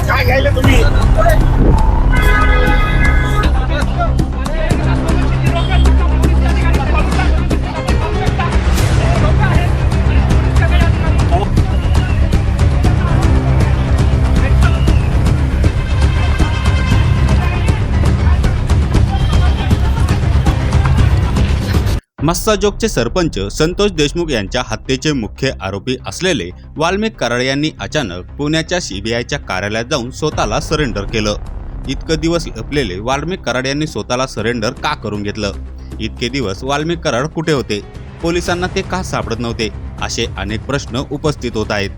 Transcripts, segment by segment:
काय घ्यायला तुम्ही? मस्साजोगचे सरपंच संतोष देशमुख यांच्या हत्येचे मुख्य आरोपी असलेले वाल्मिक कराड यांनी अचानक पुण्याच्या सीबीआयच्या कार्यालयात जाऊन स्वतःला सरेंडर केलं. इतकं दिवस लपलेले वाल्मिक कराड यांनी स्वतःला सरेंडर का करून घेतलं? इतके दिवस वाल्मिक कराड कुठे होते? पोलिसांना ते का सापडत नव्हते? असे अनेक प्रश्न उपस्थित होत आहेत.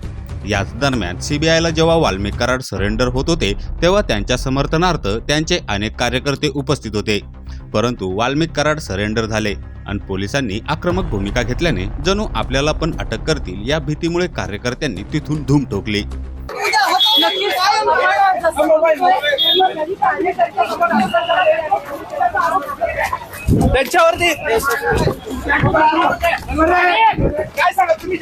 याच दरम्यान सीबीआयला जेव्हा वाल्मिक कराड सरेंडर होत होते तेव्हा त्यांच्या समर्थनार्थ त्यांचे अनेक कार्यकर्ते उपस्थित होते. परंतु वाल्मिक कराड सरेंडर झाले. आणि पोलिसांनी आक्रमक भूमिका घेतल्याने जणू आपल्याला पण अटक करतील या भीतीमुळे कार्यकर्त्यांनी तिथून धूम ठोकली. त्यांच्यावरती काय सांगा तुम्ही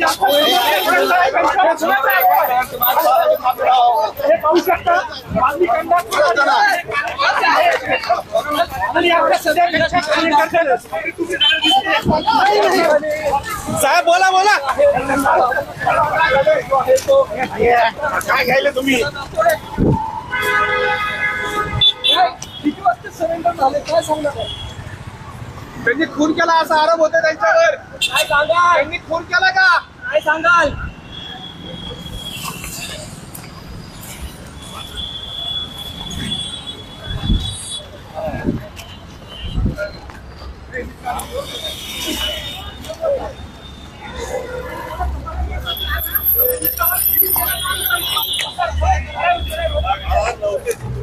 हे पाहू शकता साहेब बोला बोला। काय घ्यायला तुम्ही त्यांनी खून केला असा आरोप होता त्यांच्यावर. काय सांगा त्यांनी खून केला का? काय सांगाल?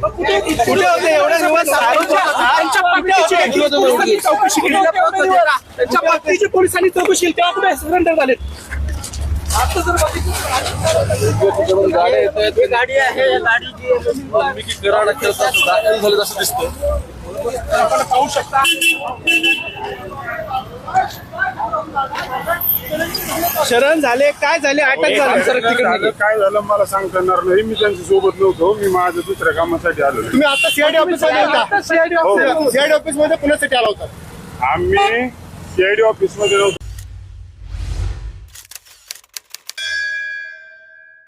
कुठे होते? एवढ्या दिवस त्यांच्या पत्नीची पोलिसांनी चौकशी केली. त्यांच्या पत्नीची पोलिसांनी चौकशी केली. तेव्हा कुठे सरेंडर झाले आता जर गाडी आहे गाडी वाल्मिकी कराड दाखल झाले असं दिसतं आपण पाहू शकता. शरण झाले काय झाले? अटक झाली. झालं, काय झालं मला सांगता येणार नाही. मी त्यांच्यासोबत नव्हतो. मी माझ्या दुसऱ्या कामासाठी आलो तुम्ही आता सीआयडी ऑफिसमध्ये होता. सीआयडी ऑफिसमध्ये पुण्यासाठी आला होता. आम्ही सीआयडी ऑफिसमध्ये नव्हतो.